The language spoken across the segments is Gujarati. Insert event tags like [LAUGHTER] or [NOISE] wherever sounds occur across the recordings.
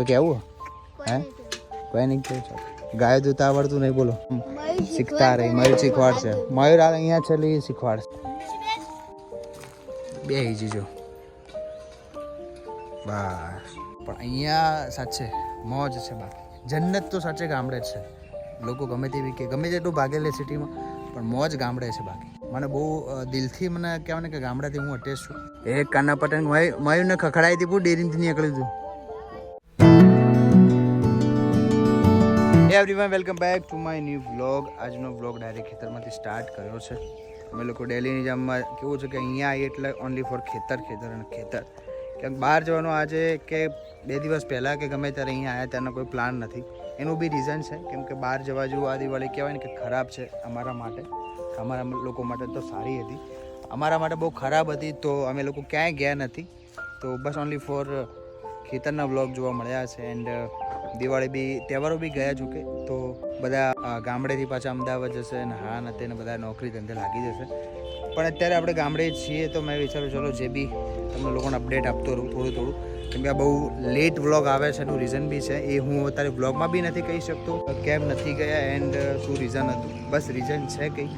કોઈ કેવું? હે? કોઈ નહીં કેવું છે ગાય તો આવડતું નહીં બોલો. શીખતા રહી મયુર શીખવાડશે. મયુર આ અહીંયા છે એટલે શીખવાડશે. બે જીજો. બસ. પણ અહીંયા સાચે મોજ છે બા જન્નત તો સાચે ગામડે જ છે. લોકો ગમે તેવી કે ગમે તેટલું ભાગે લે સિટીમાં પણ મોજ ગામડે છે બાકી. મને બહુ દિલથી મને કહેવાય ને કે ગામડાથી હું અટેચ છું. એક કાના પટેલ મયુ મયુરને ખખડાવી હતી પૂરું ડેરીથી નીકળ્યું હતું everyone welcome back to my new vlog આજનો વ્લોગ ડાયરેક્ટ ખેતરમાંથી સ્ટાર્ટ કર્યો છે. અમે લોકો ડેલીની જામમાં કેવું છે કે અહીંયા આવીએ એટલે ઓનલી ફોર ખેતર ખેતર અને ખેતર. કેમ બહાર જવાનો આજે કે બે દિવસ પહેલાં કે ગમે ત્યારે અહીંયા આવ્યા ત્યારનો કોઈ પ્લાન નથી. એનું બી રીઝન છે. કેમ કે બહાર જવા જેવું આ દિવાળી કહેવાય ને કે ખરાબ છે અમારા માટે. અમારા લોકો માટે તો સારી હતી. અમારા માટે બહુ ખરાબ હતી તો અમે લોકો ક્યાંય ગયા નથી. તો બસ ઓનલી ફોર ખેતરના વ્લોગ જોવા મળ્યા છે એન્ડ દિવાળી બી, તહેવારો બી ગયા ચૂકે તો બધા ગામડેથી પાછા અમદાવાદ જશે અને હા ને તેને બધા નોકરી ધંધે લાગી જશે. પણ અત્યારે આપણે ગામડે છીએ તો મેં વિચાર્યું ચલો જે બી તમને લોકોને અપડેટ આપતો રહું થોડું થોડું. કેમ કે આ બહુ લેટ વ્લોગ આવે છે એનું રીઝન બી છે. એ હું અત્યારે વ્લોગમાં બી નથી કહી શકતો કેમ નથી ગયા એન્ડ શું રીઝન હતું. બસ રીઝન છે કંઈ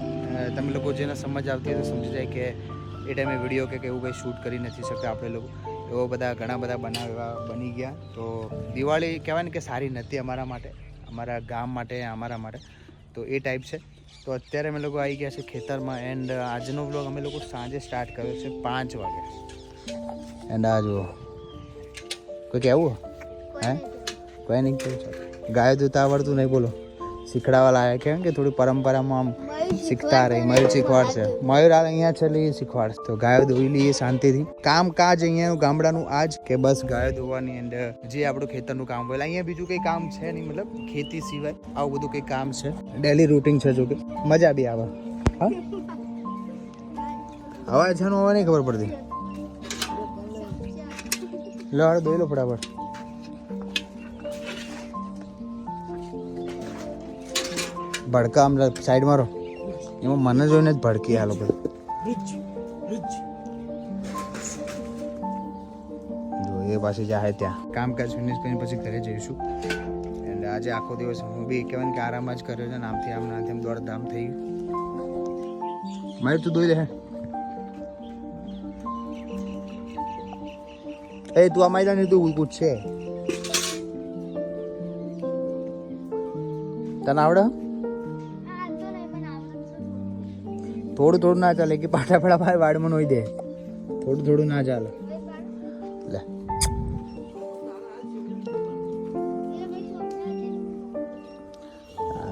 તમે લોકો જેને સમજ આવતી હોય તો સમજી જાય કે એ ટાઈમે વીડિયો કે એવું કંઈ શૂટ કરી નથી શકતા આપણે લોકો. એવો બધા ઘણા બધા બનાવ એવા બની ગયા. તો દિવાળી કહેવાય ને કે સારી નથી અમારા માટે અમારા ગામ માટે અમારા માટે. તો એ ટાઈપ છે. તો અત્યારે અમે લોકો આવી ગયા છે ખેતરમાં એન્ડ આજનો વ્લોગ અમે લોકો સાંજે સ્ટાર્ટ કર્યો છે પાંચ વાગે. એન્ડ આ જુઓ. કોઈ કેવું? હે? કોઈ નહીં? કેવું છે? ગાય દૂધ આવડતું નહીં બોલો. શીખડાવા લાયક કેમ કે થોડી પરંપરામાં આમ શીખતા રહી મયુર શીખવાડશે. મયુર હાલ અહીંયા છે એ શીખવાડશે. તો ગાયો દોઈ લઈએ શાંતિથી. કામ કાજ અહીંયાનું ગામડાનું આ જ કે બસ ગાયો દોવાની એન્ડ જે આપણું ખેતરનું કામ હોય. અહીંયા બીજું કંઈ કામ છે નહીં, મતલબ ખેતી સિવાય આવું બધું કંઈ કામ છે? ડેલી રૂટિન છે જો કે. મજા બી આવે. હા? હવા છાનું હવા નહીં ખબર પડતી. લો દોઈ લો ફટાફટ. ભડકા આમ સાઈડ મારો એમાં મને જોઈને જ ભડકી બધું. જો એ પાછી જાય ત્યાં. કામકાજ ફિનિશ કરીને પછી ઘરે જઈશું. એન્ડ આજે આખો દિવસ હું બી કહેવાય કે આરામ જ કર્યો છે ને આમથી આમ નાથી આમ દોડધામ થઈ ગયું. મારે તું દોઈ લે હે. એ તું આ માયદા તું પૂછશે તને આવડે? થોડું થોડું ના ચાલે, કે પાટા પાડા ભાઈ વાડમાં નોઈ દે. થોડું થોડું ના ચાલે. લે.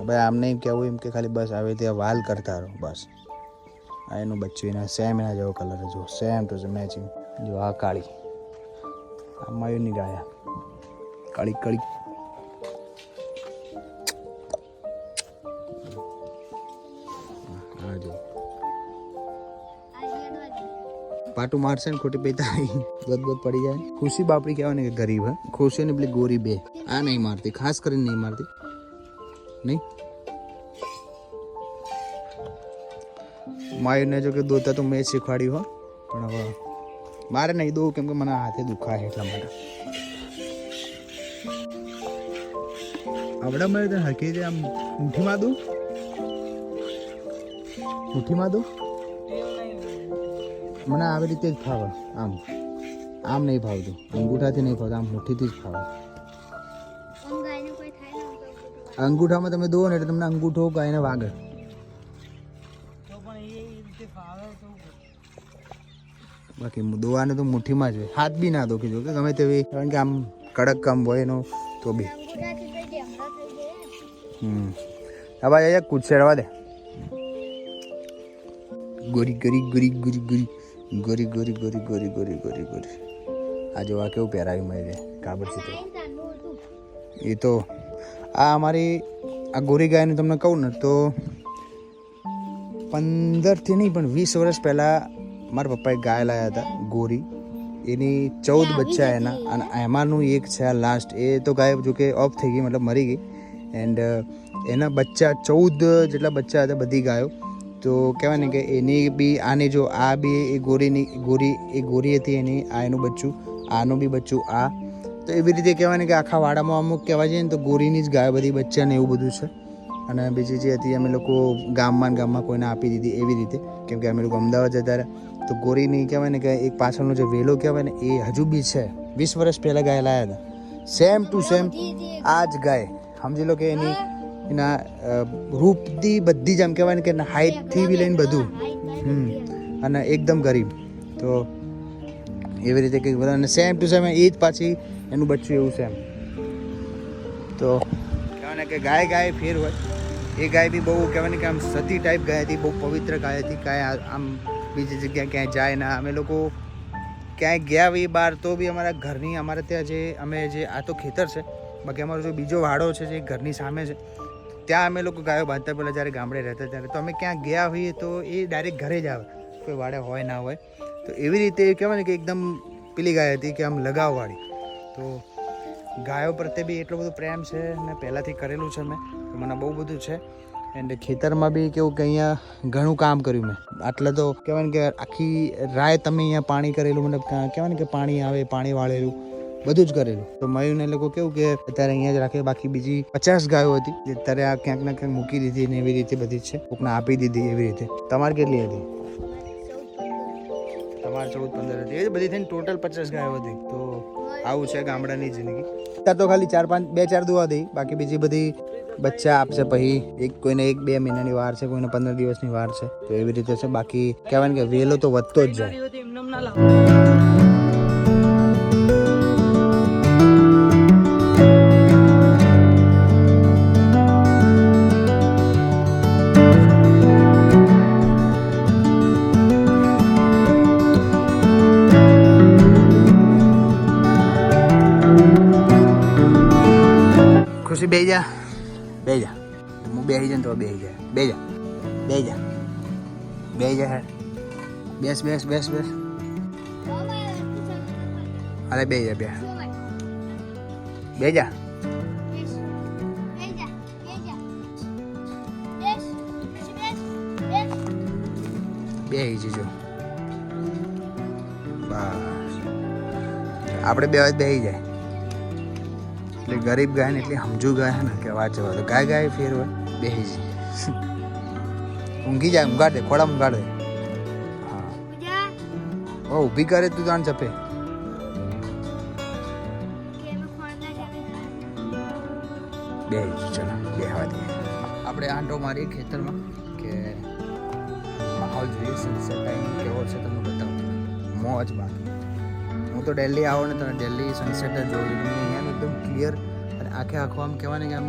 ભાઈ આમને એમ કેવું એમ કે ખાલી બસ આવે ત્યાં વાલ કરતા રહો, બસ. આ એનું બચ્ચું, એના સેમ એના જેવો કલર જો સેમ ટુ મેચિંગ જો, આ કાળી. આ મયુરની ગાયા કાળી કાળી. પાટું મારશે ને ખોટી પૈતા ગદ ગદ પડી જાય. ખુશી બાપડી કહેવાય ને કે ગરીબ, હે? ખુશી ને પેલી ગોરી બે. આ નહીં મારતી, ખાસ કરીને નહીં મારતી. નહીં? માયુને જો કે દોતા તો મેં શીખવાડ્યું, હો. પણ હવે મારે નહીં દઉં કેમ કે મને હાથે દુખાય એટલા માટે. આવડા મારે હકી આમ મુઠ્ઠીમાં દઉં મુઠ્ઠીમાં દઉં મને આવી રીતે જ ફાવે આમ. આમ નહીં ફાવતું. અંગૂઠાથી નહીં ફાવતું આમ મુઠ્ઠીથી જ ફાવે. અંગૂઠામાં તમે દો ને એટલે તમને અંગૂઠો ગાયને વાગે. બાકી દોવાને તો મુઠ્ઠીમાં જ હોય. હાથ બી ના દો કીધું કે ગમે તેવી. કારણ કે આમ કડક કામ હોય એનું તો બી. હમ. હવે અહીંયા કૂદસેડવા દે. ગોરી ગરી ગરી ગરી ગરી. ગોરી ગોરી ગોરી ગોરી ગોરી ગોરી ગોરી. આ જોવા કેવું પહેરાવ્યું મેં કાબર તો. એ તો, આ અમારી, આ ગોરી ગાયનું તમને કહું ને, તો પંદરથી નહીં, પણ વીસ વર્ષ પહેલાં મારા પપ્પાએ ગાય લાવ્યા હતા, ગોરી. એની ચૌદ બચ્ચા એના, અને એમાંનું એક છે આ લાસ્ટ એ તો ગાય જો કે ઓફ થઈ ગઈ, મતલબ મરી ગઈ. એન્ડ એના બચ્ચા ચૌદ જેટલા બચ્ચા હતા બધી ગાયો. તો કહેવાય ને કે એની બી આની જો આ બી એ ગોરીની ગોરી એ ગોરી હતી એની આ એનું બચ્ચું આનું બી બચ્ચું આ. તો એવી રીતે કહેવાય ને કે આખા વાડામાં અમુક કહેવાય છે ને તો ગોરીની જ ગાય બધી બચ્ચા ને એવું બધું છે. અને બીજી જે હતી અમે લોકો ગામમાં ગામમાં કોઈને આપી દીધી એવી રીતે. કેમ કે અમે લોકો અમદાવાદ જતા રહ્યા. તો ગોરીની કહેવાય ને કે એક પાછળનો જે વેલો કહેવાય ને એ હજુ બી છે. વીસ વર્ષ પહેલાં ગાય લાયા હતા. સેમ ટુ સેમ આ જ ગાય. સમજી લો કે એની એના રૂપથી બધી જ આમ કહેવાય ને કે હાઇટથી બી લઈને બધું. હમ. અને એકદમ ગરીબ. તો એવી રીતે કંઈક બધા અને સેમ ટુ સેમ એ જ પાછી એનું બચ્ચું એવું સેમ તો કહેવાય કે ગાય ગાય ફેર હોય. એ ગાય બી બહુ કહેવાય કે આમ સતી ટાઈપ ગાય હતી, બહુ પવિત્ર ગાય હતી. કાંઈ આમ બીજી જગ્યાએ ક્યાંય જાય ના. અમે લોકો ક્યાંય ગયા બી બહાર તો બી અમારા ઘરની, અમારે ત્યાં જે, અમે જે, આ તો ખેતર છે. બાકી અમારો જો બીજો વાડો છે, જે ઘરની સામે છે ત્યાં અમે લોકો ગાયો બાંધતા પહેલાં જ્યારે ગામડે રહેતા ત્યારે તો અમે ક્યાં ગયા હોઈએ તો એ ડાયરેક્ટ ઘરે જ આવે. કોઈ વાડે હોય, ના હોય. તો એવી રીતે કહેવાય ને કે એકદમ પેલી ગાય હતી કે આમ લગાવવાળી. તો ગાયો પ્રત્યે બી એટલો બધો પ્રેમ છે ને પહેલાંથી કરેલું છે મેં. મને બહુ બધું છે. એન્ડ ખેતરમાં બી કેવું કે અહીંયા ઘણું કામ કર્યું મેં. આટલે તો કહેવાય ને કે આખી રાય તમે અહીંયા પાણી કરેલું, મતલબ કહેવાય ને કે પાણી આવે, પાણી વાળેલું. બધું જ કરેલું. તો મયુરને લોકો કેવું કે અત્યારે અહીંયા જ રાખે, બાકી બીજી પચાસ ગાયો હતી, જે અત્યારે આ ક્યાંક ને ક્યાંક મૂકી દીધી ને એવી રીતે બધી છે. કોકને આપી દીધી એવી રીતે. તમારે કેટલી હતી? તમારે ચૌદ, પંદર હતી. એ બધી થઈને ટોટલ પચાસ ગાયો હતી. તો આવું છે ગામડાની જિંદગી. અત્યારે તો ખાલી ચાર પાંચ, બે ચાર દુવા દઈ બાકી બીજી બધી બચ્ચા આપશે પછી. એક કોઈને એક બે મહિનાની વાર છે, કોઈને પંદર દિવસની વાર છે. તો એવી રીતે છે. બાકી કહેવાય ને કે વેલો તો વધતો જ જાય. ખુશી બે જા. બે જા. હું બેસી જાય તો બે જાય. બે જા. બે જા. બે જા હેડ બેસ બેસ બેસ બેસ. અરે બે જા, બે. બે જા. બે જજો. આપણે બે જ બે જાય. એટલે ગરીબ ગાય ને એટલી સમજુ ગાય ને કે જવા દો ગાય ગાય ફેર હોય બેસી જાય. [LAUGHS] ઊંઘી જાય ઊંઘાડે ખોડા ઊંઘાડે હા. ઓ ઊભી કરે તું તાણ ચપે. બે ચલો બે હવા દે. આપણે આંટો મારીએ ખેતરમાં કે માહોલ જોઈએ સનસેટ ટાઈમ કેવો છે તમને બતાવું. મોજ બાકી. હું તો દિલ્હી આવો ને તમે દિલ્હી સનસેટ જ જોઉં એકદમ ક્લિયર અને આખે આખો આમ કહેવાય ને કે આમ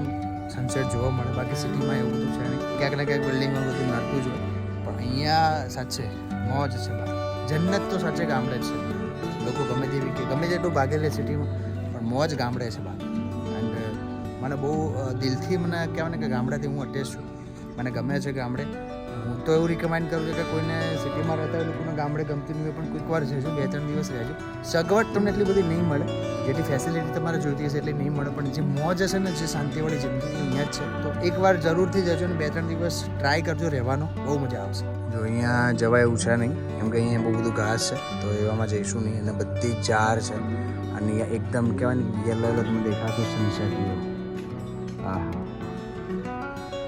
સનસેટ જોવા મળે. બાકી સિટીમાં એવું બધું છે નહીં. ક્યાંક ને ક્યાંક બિલ્ડિંગમાં બધું નાખવું જ હોય પણ અહીંયા સાચે, મોજ છે જન્નત તો સાચે ગામડે છે. લોકો ગમે તેવી કે ગમે તેટલું ભાગે લે સિટીમાં પણ મોજ ગામડે છે બા એન્ડ મને બહુ દિલથી મને કહેવાય ને કે ગામડાથી હું અટેચ છું. મને ગમે છે ગામડે. હું તો એવું રિકમેન્ડ કરું છું કે કોઈને સિટીમાં રહેતા હોય લોકોને ગામડે ગમતું નહીં હોય પણ કોઈક વાર જજો બે ત્રણ દિવસ રહેજો. સગવડ તમને એટલી બધી નહીં મળે. જેટલી ફેસિલિટી તમારે જોઈતી હશે એટલી નહીં મળે. પણ જે મોજ હશે ને, જે શાંતિવાળી જિંદગી અહીંયા જ છે, તો એકવાર જરૂરથી જજો ને બે ત્રણ દિવસ ટ્રાય કરજો રહેવાનો. બહુ મજા આવશે. જો અહીંયા જવાય એવું છે નહીં કેમ કે અહીંયા બહુ બધું ઘાસ છે, તો એવામાં જઈશું નહીં. અને બધી ચાર છે, અને એકદમ કહેવાય ને યલો તમને દેખાતું સનસેટ હા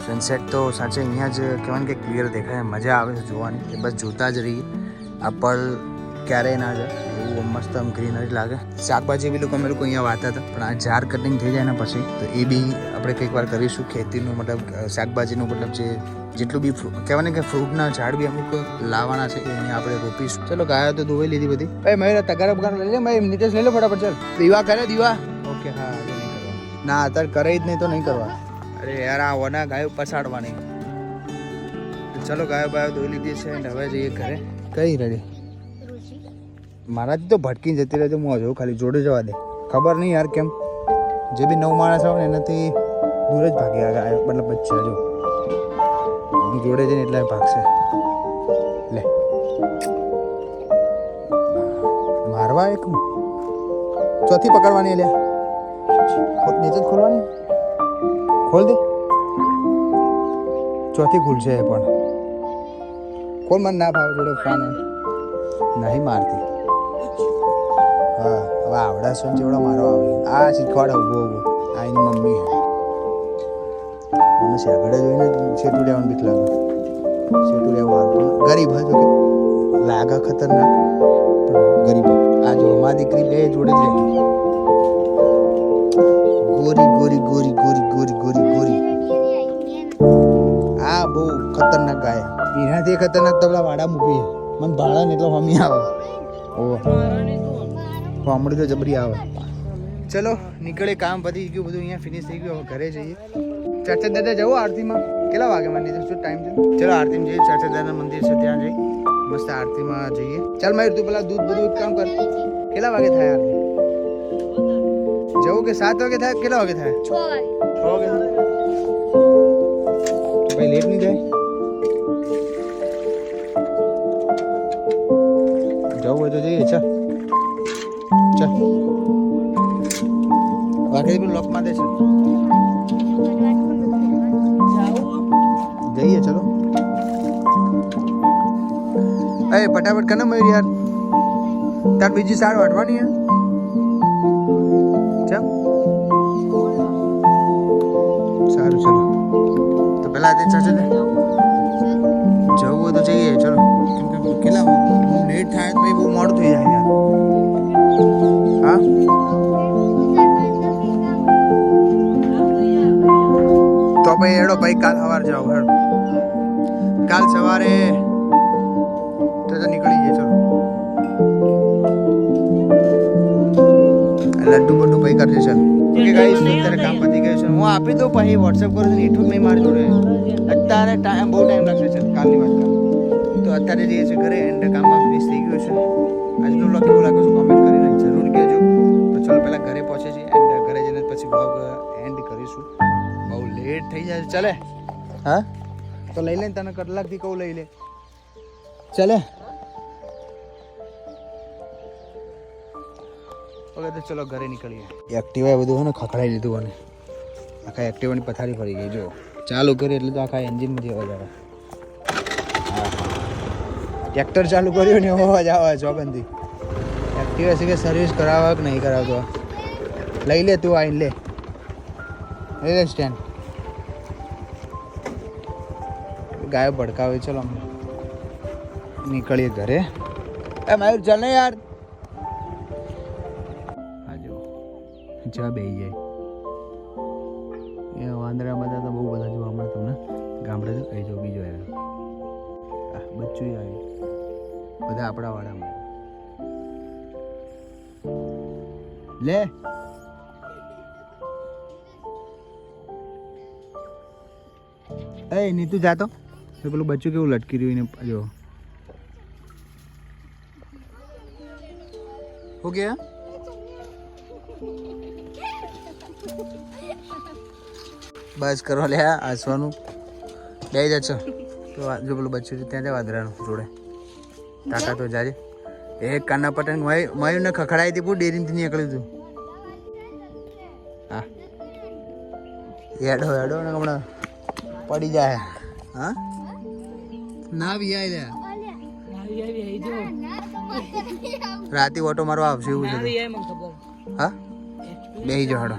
સનસેટ તો સાચે અહીંયા જ કહેવાય કે ક્લિયર દેખાય, મજા આવે છે જોવાની. એ બસ જોતા જ રહીએ. આ પળ ક્યારેય ના જાય. મસ્ત આમ ગ્રીનરી લાગે. શાકભાજી બી લોકો અમે લોકો અહીંયા વાતા હતા. પણ આ ઝાડ કટિંગ થઈ જાય ને પછી, તો એ બી આપણે કંઈક વાર કરીશું. ખેતીનું મતલબ શાકભાજીનું મતલબ જે, જેટલું બી કહેવાય ને કે ફ્રૂટના ઝાડ બી અમુક લાવવાના છે એ અહીંયા આપણે રોપીશું. ચલો, ગાયો તો ધોવાઈ લીધી બધી. ભાઈ મેં તગારા બગાર લઈ લે મેં નીતેશ લઈ લો ફટાફટ, ચાલ. દીવા કરે, દીવા. ઓકે, હા ના, અત્યારે કરે જ નહીં તો નહીં કરવા અરે યાર, આ ઓના ગાયો પછાડવાની. ચલો, ગાયો બાયો ધોઈ લીધી છે, અને હવે જઈએ ઘરે. કઈ રેડી? મારાથી તો ભટકીને જતી રહેતી હું હજુ ખાલી જોડે જવા દે. ખબર નહીં યાર કેમ. જે બી નવ માણસ આવે ને, એનાથી દૂર જ ભાગી આગળ મતલબ બચ્ચા જો. હું જોડે જઈને એટલે ભાગશે. લે. મારવા એક ચોથી પકડવાની લે. નીચે જ ખોલવાની. ખોલ દે. ચોથી ખુલશે પણ. કોણ મને ના ભાવ જોડે ફાન. નહીં મારતી. હવે આવડા સોન ચેવડા મારો આવે. આ શીખવાડે ઊભો ઊભો. આ એની મમ્મી મને શેગડે જોઈને શેટું લેવાનું બીક લાગે. શેટું લેવું હારું. ગરીબ હતો કે. લાગે ખતરનાક. ગરીબ આ જો મા દીકરી બે જોડે જ રહે ગોરી ગોરી ગોરી ગોરી ગોરી ગોરી ગોરી. આ બહુ ખતરનાક ગાય એનાથી ખતરનાક તો પેલા વાડા મૂકી મને ભાડા ને એટલો હમી આવે. ઓહો. કોમડી તો જબરી આવે. ચલો નીકળે કામ પતી ગયું બધું અહીંયા ફિનિશ થઈ ગયું હવે ઘરે જઈએ. ચાચા દાદા જવું આરતીમાં? કેટલા વાગે મંદિર શું ટાઈમ છે? ચલો આરતીમાં જઈએ. ચાચા દાદા મંદિર છે ત્યાં જઈ મસ્ત આરતીમાં જઈએ. ચાલ માહિર તું પેલા દૂધ બધું એક કામ કર. કેટલા વાગે થાય આરતી? જવું કે સાત વાગે થાય? કેટલા વાગે થાય? છ વાગે. છ વાગે થાય? તો ભાઈ લેટ નહીં જાય? જવું હોય તો જઈએ ચાલ ચાલ વાઘરી પણ લોકમાં દે છે જઈએ ચલો એ ફટાફટ કને મયુર યાર તાર બીજી સાર વાટવાની હે ચમ સારું ચલો તો પેલા તે ચાચા દે જવું હોય તો જઈએ ચલો કેમ કે કેટલા લેટ થાય તો પછી બહુ મોડું થઈ જાય યાર હા? તો ભાઈ એડો ભાઈ કાલ સવારે જાવ હેડો. કાલ સવારે તો તો નીકળી જઈએ ચલો. લડ્ડુ બડ્ડુ ભાઈ કરજે ચાલ. ઓકે ગાઈસ અત્યારે કામ પતી ગયું છે. હું આપી દઉં પછી વોટ્સએપ કરું છું નેટવર્ક નહીં મારી જોડે. અત્યારે ટાઈમ બહુ ટાઈમ લાગશે ચાલ કાલની વાત કર. તો અત્યારે જઈએ છે ઘરે એન્ડ કામમાં ફિનિશ થઈ ગયું છે. આજનો બ્લોગ કેવો લાગ્યો છે? કોમેન્ટ ઘરે પહોંચે છે એન્ડ ઘરે જઈને પછી બ્લોગ એન્ડ કરીશું. બહુ લેટ થઈ જાય ચાલે? હા? તો લઈ લે તને કલાકથી કહું લઈ લે. ચાલે? ઓકે તો ચલો ઘરે નીકળીએ. એક્ટિવા બધું હોય ને ખખડાઈ લીધું અને આખા એક્ટિવાની પથારી ફરી ગઈ જો ચાલુ કરી એટલે તો આખા એન્જિનમાંથી અવાજ આવે. ટ્રેક્ટર ચાલુ કર્યું ને એવો અવાજ આવે જોબંધી. એક્ટિવા છે કે સર્વિસ કરાવવા કે નહીં કરાવતો? લઈ લે તું આવીને લે. લઈ સ્ટેન્ડ ગાયો ભડકાવે ચલો નીકળીએ ઘરે. એ મયુર, ચાલ ને યાર. આ જો, ચા બેહી જાય. એ વાંદરા બધા તો બહુ બધા જોવા મળે તમને. ગામડે તો કઈ જો બીજો યાર. આ બચ્ચું આવે. બધા આપણા વાડામાં. લે. એ, નીતુ જાતો તો. પેલું બચ્ચું કેવું લટકી રહ્યું એને, જો. ગયા બસ કરો લે હસવાનું. બે જ છો તો જો પેલું બચ્ચું ત્યાં જાય વાદરાનું જોડે. તાકાતો જાજે. એક કાના મય, મયુરને ખખડાઈ હતી, પૂરું ડેરીથી નીકળ્યું હતું હા. હેડો હેડો ને હમણાં. પડી જાય. હા? ના બી લે. રાતે ઓટો મારવા આવશે એવું છે. હા? બેહી જો હેડો.